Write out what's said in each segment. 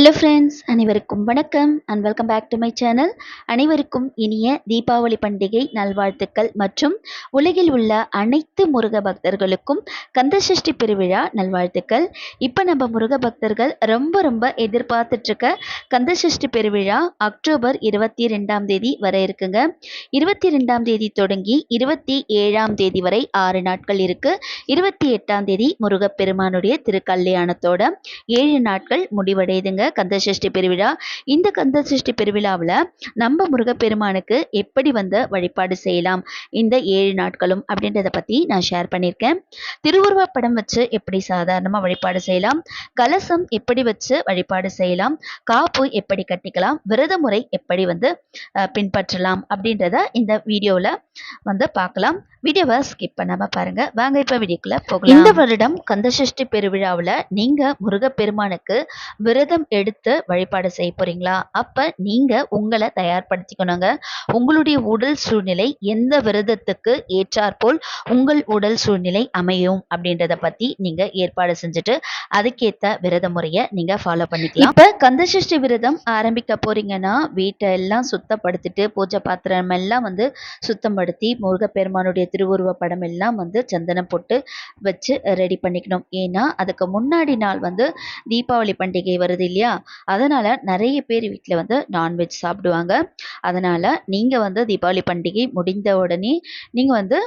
Hello friends அனைவருக்கும் வணக்கம் and welcome back to my channel அனைவருக்கும் இனிய தீபாவளி பண்டிகை நல்வாழ்த்துக்கள் மற்றும் உலகில் உள்ள அனைத்து முருக பக்தர்களுக்கும் கந்தசஷ்டி பெருவிழா நல்வாழ்த்துக்கள். இப்போ நம்ம முருக பக்தர்கள் ரொம்ப ரொம்ப எதிர்பார்த்துட்ருக்க கந்தசஷ்டி பெருவிழா அக்டோபர் இருபத்தி ரெண்டாம் தேதி வர இருக்குங்க. இருபத்தி ரெண்டாம் தேதி தொடங்கி இருபத்தி ஏழாம் தேதி வரை ஆறு நாட்கள் இருக்குது இருபத்தி எட்டாம் தேதி முருகப்பெருமானுடைய திருக்கல்யாணத்தோட ஏழு நாட்கள் முடிவடையுதுங்க. கந்த சஷ்டி பெருவிழா. இந்த கந்த சஷ்டி பெருவிழாவில் நம்ம முருகப்பெருமானுக்கு எப்படி வந்து வழிபாடு செய்யலாம்? இந்த ஏழு நாட்களும் அப்படின்றத பற்றி நான் ஷேர் பண்ணியிருக்கேன். திருவுருவ படம் வச்சு எப்படி சாதாரணமாக வழிபாடு செய்யலாம்? கலசம் எப்படி வச்சு வழிபாடு செய்யலாம்? காப்பு எப்படி கட்டிக்கலாம்? விரத முறை எப்படி வந்து பின்பற்றலாம் அப்படின்றத இந்த வீடியோவில் வந்து பார்க்கலாம். வீடியோவை ஸ்கிப் பண்ணாமல் பாருங்கள் வாங்க இப்போ வீடியோக்குள்ளே போகலாம். இந்த வருடம் கந்தசஷ்டி பெருவிழாவில் நீங்கள் முருகப்பெருமானுக்கு விரதம் எடுத்து வழிபாடு செய்ய போகிறீங்களா அப்போ நீங்கள் உங்களை தயார்படுத்திக்கணுங்க. உங்களுடைய உடல் சூழ்நிலை எந்த விரதத்துக்கு ஏற்றாற்போல் உங்கள் உடல் சூழ்நிலை அமையும் அப்படின்றத பற்றி நீங்கள் ஏற்பாடு செஞ்சுட்டு அதுக்கேற்ற விரத முறையை நீங்கள் ஃபாலோ பண்ணிக்கலாம். இப்போ கந்தசஷ்டி விரதம் ஆரம்பிக்க போகிறீங்கன்னா வீட்டை எல்லாம் சுத்தப்படுத்திட்டு பூஜை பாத்திரம் எல்லாம் வந்து சுத்தப்படுத்தி முருகப்பெருமானுடைய திருவுருவ படம் எல்லாம் வந்து சந்தனம் போட்டு வச்சு ரெடி பண்ணிக்கணும். ஏன்னா அதுக்கு முன்னாடி நாள் வந்து தீபாவளி பண்டிகை வருது இல்லையா? அதனால் நிறைய பேர் வீட்டில் வந்து நான்வெஜ் சாப்பிடுவாங்க. அதனால் நீங்கள் வந்து தீபாவளி பண்டிகை முடிந்த உடனே நீங்கள் வந்து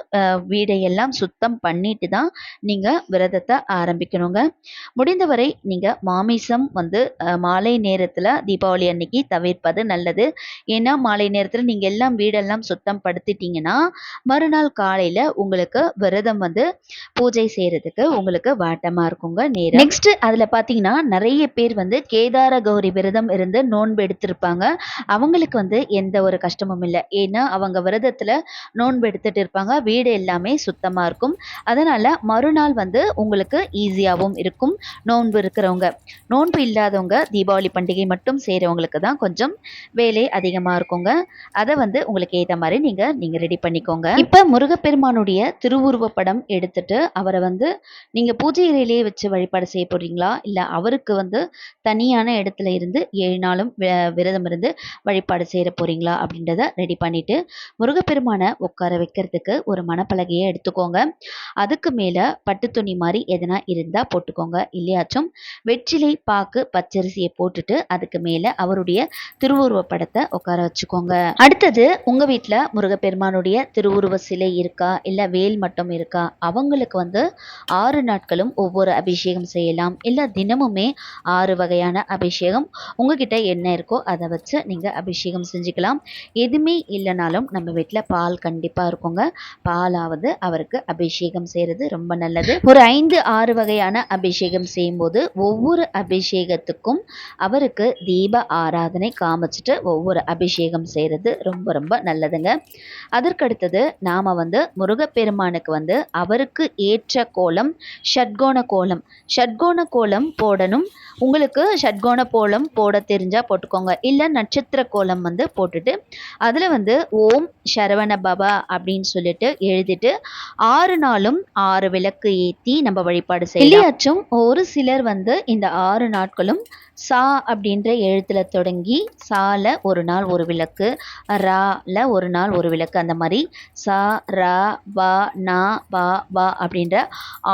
வீடையெல்லாம் சுத்தம் பண்ணிட்டு தான் நீங்கள் விரதத்தை ஆரம்பிக்கணுங்க. முடிந்தவரை நீங்கள் மாமிசம் வந்து மாலை நேரத்தில் தீபாவளி அன்னைக்கு தவிர்ப்பது நல்லது. ஏன்னா மாலை நேரத்தில் நீங்கள் எல்லாம் வீடெல்லாம் சுத்தம் படுத்திட்டீங்கன்னா மறுநாள் காலையில் உங்களுக்கு விரதம் வந்து பூஜை செய்கிறதுக்கு உங்களுக்கு வாட்டமாக இருக்குங்க நேரம். நெக்ஸ்ட் அதில் பார்த்தீங்கன்னா நிறைய பேர் வந்து கேதார கௌரி விரதம் இருந்து நோன்பு எடுத்திருப்பாங்க. அவங்களுக்கு வந்து எந்த ஒரு கஷ்டமும் இல்லை. ஏன்னா அவங்க விரதத்தில் நோன்பு எடுத்துட்டு இருப்பாங்க. வீடு எல்லாமே சுத்தமாக இருக்கும். அதனால் மறுநாள் வந்து உங்களுக்கு ஈஸியாகவும் இருக்கும் நோன்பு இருக்கிறவங்க. நோன்பு இல்லாதவங்க தீபாவளி பண்டிகை மட்டும் செய்கிறவங்களுக்கு தான் கொஞ்சம் வேலை அதிகமாக இருக்குங்க. அதை வந்து உங்களுக்கு ஏற்ற மாதிரி நீங்கள் நீங்கள் ரெடி பண்ணிக்கோங்க. இப்போ முருகப்பெருமானுடைய திருவுருவ படம் எடுத்துட்டு அவரை வந்து நீங்கள் பூஜை அறையிலேயே வச்சு வழிபாடு செய்ய போறீங்களா? இல்லை அவருக்கு வந்து தனியான இடத்துல இருந்து ஏழு நாளும் விரதம் இருந்து வழிபாடு செய்ய போறீங்களா? அப்படின்றத ரெடி பண்ணிட்டு முருகப்பெருமானை உட்கார வைக்கிறதுக்கு ஒரு மணப்பலகையை எடுத்துக்கோங்க. அதுக்கு மேலே பட்டு துணி மாதிரி எதனா இருந்தால் போட்டுக்கோங்க. இல்லையாச்சும் வெற்றிலை பாக்கு பச்சரிசியை போட்டுட்டு அதுக்கு மேலே அவருடைய திருவுருவ படத்தை உட்கார வச்சுக்கோங்க. அடுத்தது உங்கள் வீட்டில் முருகப்பெருமானுடைய திருவுருவ சிலை இருக்கா? இல்லை வேல் மட்டும் இருக்கா? அவங்களுக்கு வந்து ஆறு நாட்களும் ஒவ்வொரு அபிஷேகம் செய்யலாம். இல்லை தினமுமே ஆறு வகையான அபிஷேகம் உங்ககிட்ட என்ன இருக்கோ அதை வச்சு நீங்கள் அபிஷேகம் செஞ்சுக்கலாம். எதுவுமே இல்லைனாலும் நம்ம வீட்டில் பால் கண்டிப்பாக இருக்குங்க. பாலாவது அவருக்கு அபிஷேகம் செய்கிறது ரொம்ப நல்லது. ஒரு ஐந்து ஆறு வகையான அபிஷேகம் செய்யும்போது ஒவ்வொரு அபிஷேகத்துக்கும் அவருக்கு தீப ஆராதனை காமிச்சிட்டு ஒவ்வொரு அபிஷேகம் செய்கிறது ரொம்ப ரொம்ப நல்லதுங்க. அதற்கடுத்தது நாம் வந்து முருகப்பெருமானுக்கு வந்து அவருக்கு ஏற்ற கோலம் ஷட்கோண கோலம். ஷட்கோண கோலம் போடணும். உங்களுக்கு ஷட்கோண கோலம் போட தெரிஞ்சால் போட்டுக்கோங்க. இல்லை நட்சத்திர கோலம் வந்து போட்டுட்டு அதில் வந்து ஓம் சரவண பவா அப்படின்னு சொல்லிட்டு எழுதிட்டு ஆறு நாளும் ஆறு விளக்கு ஏற்றி நம்ம வழிபாடு செய்யலாம். ஒரு சிலர் வந்து இந்த ஆறு நாட்களும் சா அப்படின்ற எழுத்தில் தொடங்கி சால ஒரு நாள் ஒரு விளக்கு ரால ஒரு நாள் ஒரு விளக்கு அந்த மாதிரி சா ரா வா நா வா வா அப்படின்ற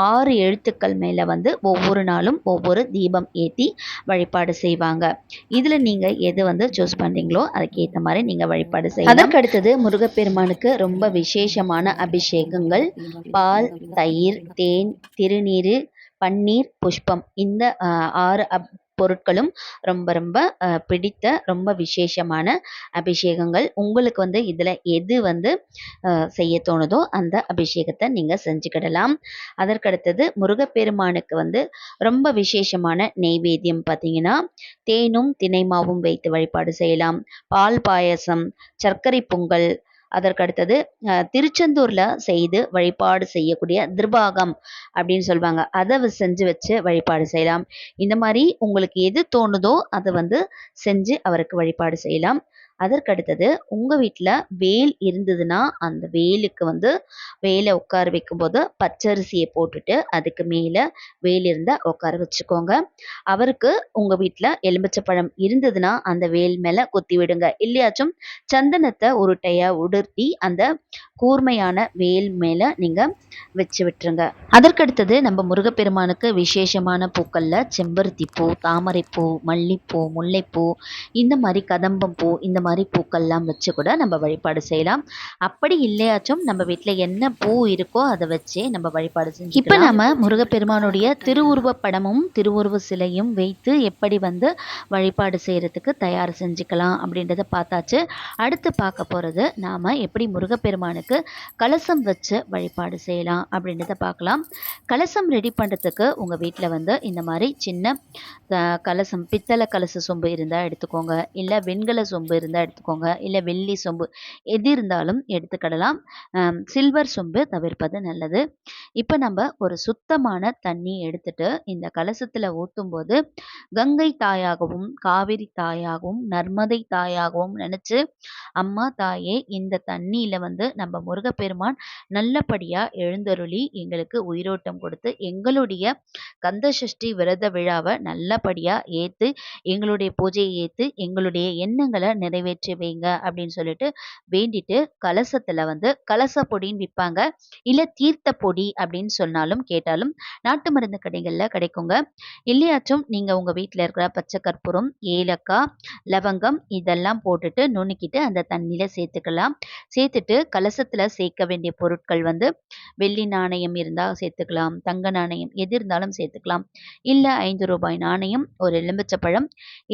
ஆறு எழுத்துக்கள் மேலே வந்து ஒவ்வொரு நாளும் ஒவ்வொரு தீபம் ஏற்றி வழிபாடு செய்வாங்க. இதில் நீங்கள் எது வந்து சூஸ் பண்ணுறீங்களோ அதுக்கேற்ற மாதிரி நீங்கள் வழிபாடு செய்ய அதற்கடுத்தது முருகப்பெருமானுக்கு ரொம்ப விசேஷமான அபிஷேகங்கள். பால் தயிர் தேன் திருநீர் பன்னீர் புஷ்பம். இந்த ஆறு அப் பொருட்களும் ரொம்ப ரொம்ப பிடித்த ரொம்ப விசேஷமான அபிஷேகங்கள். உங்களுக்கு வந்து இதில் எது வந்து செய்ய தோணுதோ அந்த அபிஷேகத்தை நீங்கள் செஞ்சுக்கிடலாம். அதற்கடுத்தது முருகப்பெருமானுக்கு வந்து ரொம்ப விசேஷமான நெய்வேத்தியம் பார்த்தீங்கன்னா தேனும் தினைமாவும் வைத்து வழிபாடு செய்யலாம். பால் பாயசம் சர்க்கரை பொங்கல் அதற்கடுத்தது திருச்செந்தூரில் செய்து வழிபாடு செய்யக்கூடிய திருபாகம் அப்படின்னு சொல்லுவாங்க. அதை செஞ்சு வச்சு வழிபாடு செய்யலாம். இந்த மாதிரி உங்களுக்கு எது தோணுதோ அதை வந்து செஞ்சு அவருக்கு வழிபாடு செய்யலாம். அதற்கடுத்தது உங்கள் வீட்டில் வேல் இருந்ததுன்னா அந்த வேலுக்கு வந்து வேலை உட்கார வைக்கும்போது பச்சரிசியை போட்டுட்டு அதுக்கு மேலே வேல் இருந்தால் உட்கார வச்சுக்கோங்க. அவருக்கு உங்கள் வீட்டில் எலுமிச்சப்பழம் இருந்ததுன்னா அந்த வேல் மேலே குத்தி விடுங்க. இல்லையாச்சும் சந்தனத்தை உருட்டையாக உடுத்தி அந்த கூர்மையான வேல் மேலே நீங்கள் வச்சு விட்டுருங்க. அதற்கடுத்தது நம்ம முருகப்பெருமானுக்கு விசேஷமான பூக்களில் செம்பருத்தி பூ தாமரைப்பூ மல்லிப்பூ முல்லைப்பூ இந்த மாதிரி கதம்பம் பூ இந்த மாதிரி மாதிரி பூக்கள்லாம் வச்சு கூட நம்ம வழிபாடு செய்யலாம். அப்படி இல்லையாச்சும் நம்ம வீட்டில் என்ன பூ இருக்கோ அதை வச்சே நம்ம வழிபாடு செஞ்சு இப்போ நம்ம முருகப்பெருமானுடைய திருவுருவ படமும் திருவுருவ சிலையும் வைத்து எப்படி வந்து வழிபாடு செய்கிறதுக்கு தயார் செஞ்சுக்கலாம் அப்படின்றத பார்த்தாச்சு. அடுத்து பார்க்க போகிறது நாம் எப்படி முருகப்பெருமானுக்கு கலசம் வச்சு வழிபாடு செய்யலாம் அப்படின்றத பார்க்கலாம். கலசம் ரெடி பண்ணுறதுக்கு உங்கள் வீட்டில் வந்து இந்த மாதிரி சின்ன கலசம் பித்தளை கலச சொம்பு இருந்தால் எடுத்துக்கோங்க. இல்லை வெண்கல சொம்பு இருந்தால் எடுத்துக்கோங்க. இல்லை வெள்ளி சொம்பு எது இருந்தாலும் எடுத்துக்கிடலாம். சில்வர் சொம்பு தவிர்ப்பது நல்லது. இப்போ நம்ம ஒரு சுத்தமான தண்ணி எடுத்துட்டு இந்த கலசத்தில் ஊற்றும் போது கங்கை தாயாகவும் காவிரி தாயாகவும் நர்மதை தாயாகவும் நினச்சி அம்மா தாயே இந்த தண்ணியில் வந்து நம்ம முருகப்பெருமான் நல்லபடியாக எழுந்தருளி எங்களுக்கு உயிரோட்டம் கொடுத்து எங்களுடைய கந்த சஷ்டி விரத விழாவை நல்லபடியாக ஏற்று எங்களுடைய பூஜையை ஏற்று எங்களுடைய எண்ணங்களை நிறைவேற்றி வைங்க அப்படின்னு சொல்லிட்டு வேண்டிட்டு கலசத்தில் வந்து கலச பொடின்னு விற்பாங்க இல்லை தீர்த்த பொடி அப்படின்னு சொன்னாலும் கேட்டாலும் நாட்டு மருந்து கடைகளில் கிடைக்குங்க. இல்லையாச்சும் நீங்கள் உங்கள் வீட்டில் இருக்கிற பச்சை கற்பூரம் ஏலக்காய் லவங்கம் இதெல்லாம் போட்டுட்டு நுணுக்கிட்டு அந்த தண்ணியில் சேர்த்துக்கலாம். சேர்த்துட்டு கலசத்தில் சேர்க்க வேண்டிய பொருட்கள் வந்து வெள்ளி நாணயம் இருந்தால் சேர்த்துக்கலாம் தங்க நாணயம் எது இருந்தாலும் சேர்த்துக்கலாம். இல்லை ஐந்து ரூபாய் நாணயம் ஒரு எலும்பிச்சப்பழம்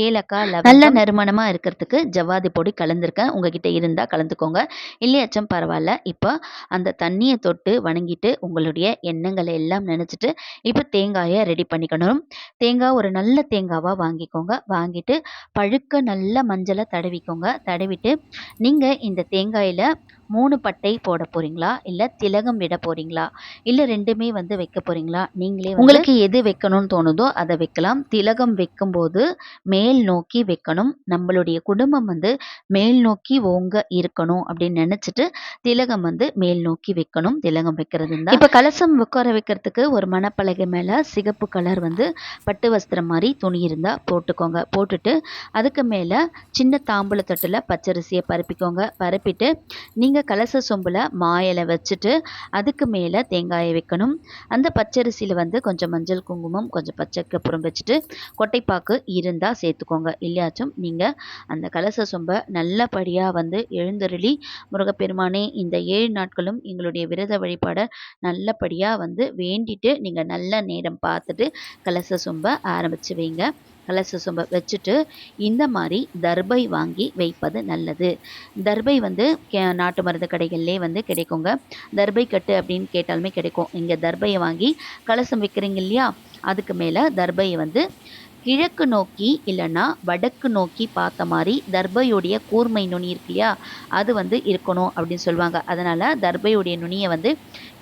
ஏலக்காய் நல்ல நறுமணமாக இருக்கிறதுக்கு ஜவ்வாதி பொடி கலந்துருக்கேன். உங்ககிட்ட இருந்தால் கலந்துக்கோங்க. இல்லையாச்சும் பரவாயில்ல. இப்போ அந்த தண்ணியை தொட்டு வணங்கிட்டு உங்களுடைய எண்ணங்களை எல்லாம் நினச்சிட்டு இப்போ தேங்காயை ரெடி பண்ணிக்கணும். தேங்காய் ஒரு நல்ல தேங்காவாக வாங்கிக்கோங்க. வாங்கிட்டு பழுக்க நல்ல மஞ்சளை தடவிக்கோங்க. தடவிட்டு நீங்கள் இந்த தேங்காயில் மூணு பட்டை போட போகிறீங்களா இல்லை திலகம் விட போகிறீங்களா இல்லை ரெண்டுமே வந்து வைக்க போகிறீங்களா நீங்களே உங்களுக்கு எது வைக்கணும்னு தோணுதோ அதை வைக்கலாம். திலகம் வைக்கும்போது மேல் நோக்கி வைக்கணும். நம்மளுடைய குடும்பம் வந்து மேல் நோக்கி ஓங்க இருக்கணும் அப்படின்னு நினச்சிட்டு திலகம் வந்து மேல் நோக்கி வைக்கணும். திலகம் வைக்கிறது தான் இப்போ கலசம் உட்கார வைக்கிறதுக்கு ஒரு மணப்பலகை மேலே சிகப்பு கலர் வந்து பட்டு வஸ்திரம் மாதிரி துணி இருந்தால் போட்டுக்கோங்க. போட்டுட்டு அதுக்கு மேலே சின்ன தாம்பூல தட்டில் பச்சரிசியை பரப்பிக்கோங்க. பரப்பிட்டு நீங்கள் நீங்கள் கலச சொம்பில் மாயலை வச்சுட்டு அதுக்கு மேலே தேங்காயை வைக்கணும். அந்த பச்சரிசியில் வந்து கொஞ்சம் மஞ்சள் குங்குமம் கொஞ்சம் பச்சை கப்புறம் வச்சுட்டு கொட்டைப்பாக்கு இருந்தால் சேர்த்துக்கோங்க. இல்லையாச்சும் நீங்கள் அந்த கலச சொம்பை நல்லபடியாக வந்து எழுந்தருளி முருகப்பெருமானே இந்த ஏழு நாட்களும் எங்களுடைய விரத வழிபாடை நல்லபடியாக வந்து வேண்டிட்டு நீங்கள் நல்ல நேரம் பார்த்துட்டு கலச சொம்பை ஆரம்பிச்சு வைங்க. கலச சொம்ப வச்சுட்டு இந்த மாதிரி தர்பை வாங்கி வைப்பது நல்லது. தர்பை வந்து நாட்டு மருந்து கடைகள்லேயே வந்து கிடைக்குங்க. தர்பை கட்டு அப்படின்னு கேட்டாலுமே கிடைக்கும். இங்கே தர்பையை வாங்கி கலசம் வைக்கிறீங்க இல்லையா? அதுக்கு மேலே தர்பையை வந்து கிழக்கு நோக்கி இல்லைன்னா வடக்கு நோக்கி பார்த்த மாதிரி தர்பையுடைய கூர்மை நுனி இருக்கு இல்லையா? அது வந்து இருக்கணும் அப்படின்னு சொல்லுவாங்க. அதனால் தர்பையுடைய நுனியை வந்து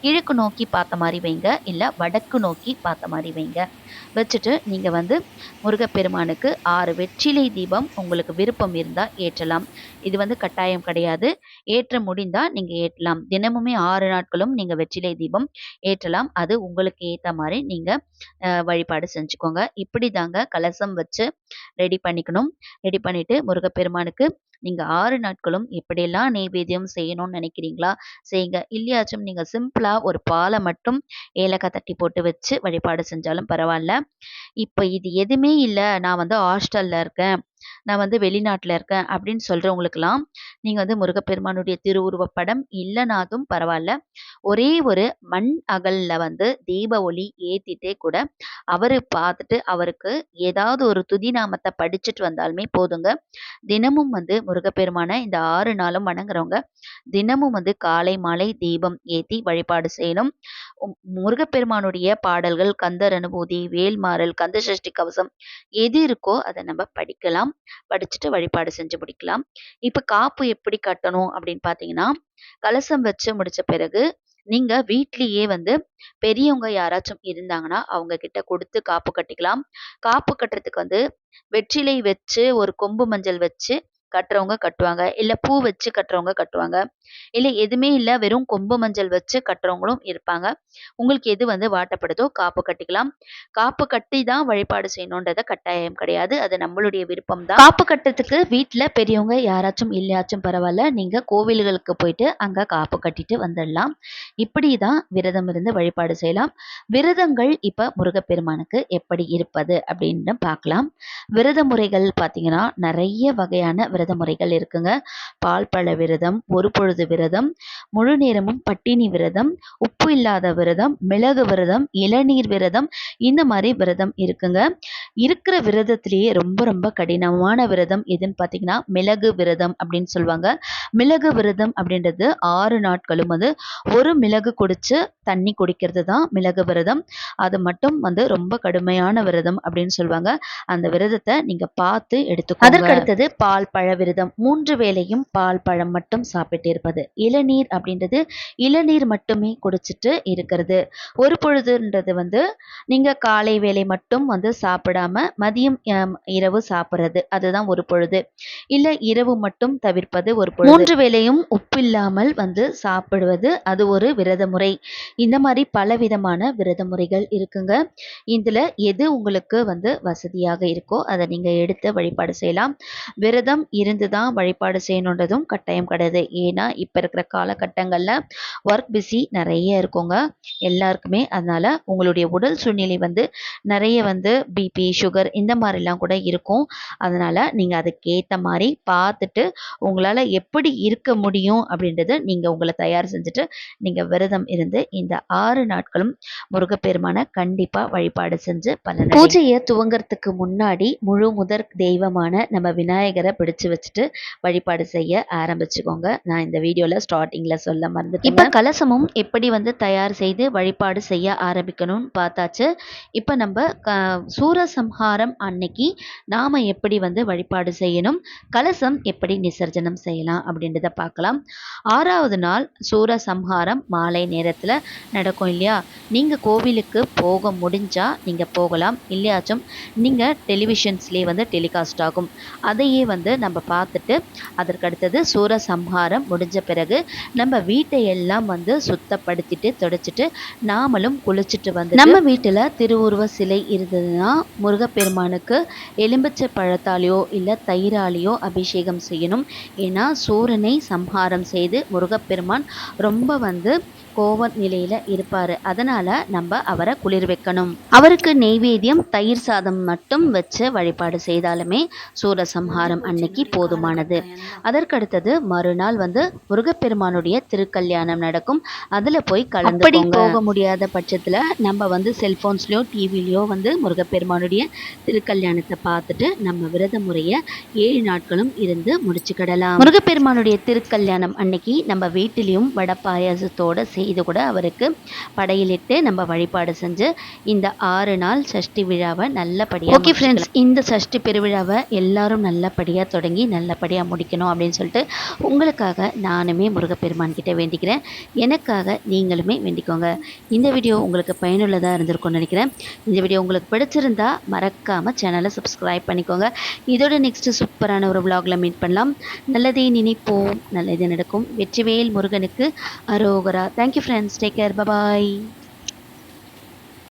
கிழக்கு நோக்கி பார்த்த மாதிரி வைங்க. இல்லை வடக்கு நோக்கி பார்த்த மாதிரி வைங்க. வச்சுட்டு நீங்கள் வந்து முருகப்பெருமானுக்கு ஆறு வெற்றிலை தீபம் உங்களுக்கு விருப்பம் இருந்தால் ஏற்றலாம். இது வந்து கட்டாயம் கிடையாது. ஏற்ற முடிந்தால் நீங்கள் ஏற்றலாம். தினமுமே ஆறு நாட்களும் நீங்கள் வெற்றிலை தீபம் ஏற்றலாம். அது உங்களுக்கு ஏற்ற மாதிரி நீங்கள் வழிபாடு செஞ்சுக்கோங்க. இப்படி தாங்க கலசம் வச்சு ரெடி பண்ணிக்கணும். ரெடி பண்ணிவிட்டு முருகப்பெருமானுக்கு நீங்கள் ஆறு நாட்களும் எப்படியெல்லாம் நெய்வேத்தியம் செய்யணும்னு நினைக்கிறீங்களா? செய்யுங்க. இல்லையாச்சும் நீங்கள் சிம்பிளாக ஒரு பாலை மட்டும் ஏலக்காய் தட்டி போட்டு வச்சு வழிபாடு செஞ்சாலும் பரவாயில்ல. இப்போ இது எதுவுமே இல்லை. நான் வந்து ஹாஸ்டலில் இருக்கேன். நான் வந்து வெளிநாட்டில் இருக்கேன் அப்படின்னு சொல்கிறவங்களுக்கெல்லாம் நீங்கள் வந்து முருகப்பெருமானுடைய திருவுருவப் படம் இல்லைனாதும் பரவாயில்ல. ஒரே ஒரு மண் அகலில் வந்து தீப ஒளி ஏற்றிட்டே கூட அவரை பார்த்துட்டு அவருக்கு ஏதாவது ஒரு துதி நாமத்தை படிச்சுட்டு வந்தாலுமே போதுங்க. தினமும் வந்து முருகப்பெருமானை இந்த ஆறு நாளும் வணங்குறவங்க தினமும் வந்து காலை மாலை தீபம் ஏற்றி வழிபாடு செய்யணும். முருகப்பெருமானுடைய பாடல்கள் கந்தர் அனுபூதி வேல்மாறல் கந்த சஷ்டி கவசம் எது இருக்கோ அதை நம்ம படிக்கலாம். படிச்சுட்டு வழிபாடு செஞ்சு முடிக்கலாம். இப்போ காப்பு எப்படி கட்டணும் அப்படின்னு பார்த்தீங்கன்னா கலசம் வச்சு முடிச்ச பிறகு நீங்க வீட்லேயே வந்து பெரியவங்க யாராச்சும் இருந்தாங்கன்னா அவங்க கிட்ட கொடுத்து காப்பு கட்டிக்கலாம். காப்பு கட்டுறதுக்கு வந்து வெற்றிலை வச்சு ஒரு கொம்பு மஞ்சள் வச்சு கட்டுறவங்க கட்டுவாங்க. இல்லை பூ வச்சு கட்டுறவங்க கட்டுவாங்க. இல்லை எதுவுமே இல்லை வெறும் கொம்பு மஞ்சள் வச்சு கட்டுறவங்களும் இருப்பாங்க. உங்களுக்கு எது வந்து வாட்டப்படுதோ காப்பு கட்டிக்கலாம். காப்பு கட்டி தான் வழிபாடு செய்யணுன்றத கட்டாயம் கிடையாது. அது நம்மளுடைய விருப்பம் தான். காப்பு கட்டுறதுக்கு வீட்டில் பெரியவங்க யாராச்சும் இல்லையாச்சும் பரவாயில்ல நீங்கள் கோவில்களுக்கு போயிட்டு அங்கே காப்பு கட்டிட்டு வந்துடலாம். இப்படி தான் விரதம் இருந்து வழிபாடு செய்யலாம். விரதங்கள் இப்போ முருகப்பெருமானுக்கு எப்படி இருப்பது அப்படின்னு பார்க்கலாம். விரத முறைகள் பார்த்தீங்கன்னா நிறைய வகையான விரத விரத முறைகள் இருக்குங்க. பால் பழ விரதம் ஒரு பொழுது விரதம் முழு நேரமும் பட்டினி விரதம் உப்பு இல்லாத விரதம் மிளகு விரதம் இளநீர் விரதம் இந்த மாதிரி விரதம் இருக்குங்க. இருக்கிற விரதத்திலேயே ரொம்ப ரொம்ப கடினமான விரதம் எதுன்னு பார்த்தீங்கன்னா மிளகு விரதம் அப்படின்னு சொல்லுவாங்க. மிளகு விரதம் அப்படின்றது ஆறு நாட்களும் வந்து ஒரு மிளகு குடிச்சு தண்ணி குடிக்கிறது தான் மிளகு விரதம். அது மட்டும் வந்து ரொம்ப கடுமையான விரதம் அப்படின்னு சொல்லுவாங்க. அந்த விரதத்தை நீங்க பார்த்து எடுத்துக்கோங்க. அதற்கு அடுத்தது பால் பழ விரதம். மூன்று வேளையும் பால் பழம் மட்டும் சாப்பிட்டு இருப்பது. இளநீர் அப்படின்றது இளநீர் மட்டுமே குடிச்சிட்டு இருக்கிறது. ஒரு பொழுதுன்றது வந்து நீங்க காலை வேலை மட்டும் வந்து சாப்பிடாம மதியம் இரவு சாப்பிட்றது. அதுதான் ஒரு பொழுது. இல்ல இரவு மட்டும் தவிர்ப்பது ஒரு பொழுது. மூன்று வேளையும் உப்பில்லாமல் வந்து சாப்பிடுவது அது ஒரு விரத முறை இந்த மாதிரி பல விதமான விரத முறைகள் இருக்குங்க. இதுல எது உங்களுக்கு வந்து வசதியாக இருக்கோ அதை நீங்க எடுத்து வழிபாடு செய்யலாம். விரதம் இருந்து தான் வழிபாடு செய்யணுன்றதும் கட்டாயம் கிடையாது. ஏன்னா இப்போ இருக்கிற காலகட்டங்களில் ஒர்க் பிஸி நிறைய இருக்குங்க. எல்லாருக்குமே அதனால் உங்களுடைய உடல் சூழ்நிலை வந்து நிறைய வந்து பிபி சுகர் இந்த மாதிரிலாம் கூட இருக்கும். அதனால் நீங்கள் அதுக்கேற்ற மாதிரி பார்த்துட்டு உங்களால் எப்படி இருக்க முடியும் அப்படின்றது நீங்கள் உங்களை தயார் செஞ்சுட்டு நீங்கள் விரதம் இருந்து இந்த ஆறு நாட்களும் முருகப்பெருமான கண்டிப்பாக வழிபாடு செஞ்சு பலன் பூஜையை துவங்கிறதுக்கு முன்னாடி முழு முதற் தெய்வமான நம்ம விநாயகரை பிடிச்சு வச்சுட்டு வழிபாடு செய்ய ஆரம்பிச்சுக்கோங்க. நான் இந்த வீடியோவில் ஸ்டார்டிங்கில் சொல்ல மறந்து இப்போ கலசமும் எப்படி வந்து தயார் செய்து வழிபாடு செய்ய ஆரம்பிக்கணும்னு பார்த்தாச்சு. இப்போ நம்ம க சூரசம்ஹாரம் அன்னைக்கு நாம் எப்படி வந்து வழிபாடு செய்யணும் கலசம் எப்படி நிசர்ஜனம் செய்யலாம் அப்படின்றத பார்க்கலாம். ஆறாவது நாள் சூரசம்ஹாரம் மாலை நேரத்தில் நடக்கும் இல்லையா? நீங்கள் கோவிலுக்கு போக முடிஞ்சால் நீங்கள் போகலாம். இல்லையாச்சும் நீங்கள் டெலிவிஷன்ஸ்லேயே வந்து டெலிகாஸ்ட் ஆகும். அதையே வந்து நம்ம நம்ம பார்த்துட்டு அதற்கடுத்தது சூர சூரசம்ஹாரம் முடிஞ்ச பிறகு நம்ம வீட்டை எல்லாம் வந்து சுத்தப்படுத்திட்டு தொடச்சிட்டு நாமளும் குளிச்சுட்டு வந்து நம்ம வீட்டில் திருவுருவ சிலை இருந்ததுன்னா முருகப்பெருமானுக்கு எலும்பிச்சை பழத்தாலேயோ இல்லை தயிராலேயோ அபிஷேகம் செய்யணும். ஏன்னா சூரனை சம்ஹாரம் செய்து முருகப்பெருமான் ரொம்ப வந்து கோவ நிலையில் இருப்பார். அதனால் நம்ம அவரை குளிர் வைக்கணும். அவருக்கு நெய்வேத்தியம் தயிர் சாதம் மட்டும் வச்சு வழிபாடு செய்தாலுமே சூரசம்ஹாரம் அன்னைக்கு போதுமானது. அதற்கடுத்தது மறுநாள் வந்து முருகப்பெருமானுடைய திருக்கல்யாணம் நடக்கும். அதில் போய் கலந்து போக முடியாத பட்சத்தில் நம்ம வந்து செல்ஃபோன்ஸ்லையோ டிவிலையோ வந்து முருகப்பெருமானுடைய திருக்கல்யாணத்தை பார்த்துட்டு நம்ம விரத முறையை ஏழு நாட்களும் இருந்து முடிச்சுக்கிடலாம். முருகப்பெருமானுடைய திருக்கல்யாணம் அன்னைக்கு நம்ம வீட்டிலையும் வடை பாயாசத்தோட செய்து கூட அவருக்கு படையிலிட்டு நம்ம வழிபாடு செஞ்சு இந்த ஆறு நாள் சஷ்டி விழாவை நல்லபடியாக ஓகே ஃப்ரெண்ட்ஸ் இந்த சஷ்டி பெருவிழாவை எல்லாரும் நல்லபடியாக தொடங்கி நல்லபடியாக முடிக்கணும் அப்படின்னு சொல்லிட்டு உங்களுக்காக நானுமே முருகப்பெருமான் கிட்டே வேண்டிக்கிறேன். எனக்காக நீங்களுமே வேண்டிக்கோங்க. இந்த வீடியோ உங்களுக்கு பயனுள்ளதாக இருந்திருக்கும்னு நினைக்கிறேன். இந்த வீடியோ உங்களுக்கு பிடிச்சிருந்தா மறக்காமல் சேனலை சப்ஸ்கிரைப் பண்ணிக்கோங்க. இதோட நெக்ஸ்ட்டு சூப்பரான ஒரு விலாகில் மீட் பண்ணலாம். நல்லதே நினைப்போம். நல்லதே நடக்கும். வெற்றிவேல் முருகனுக்கு அரோகரா. Thank you friends. Take care. Bye bye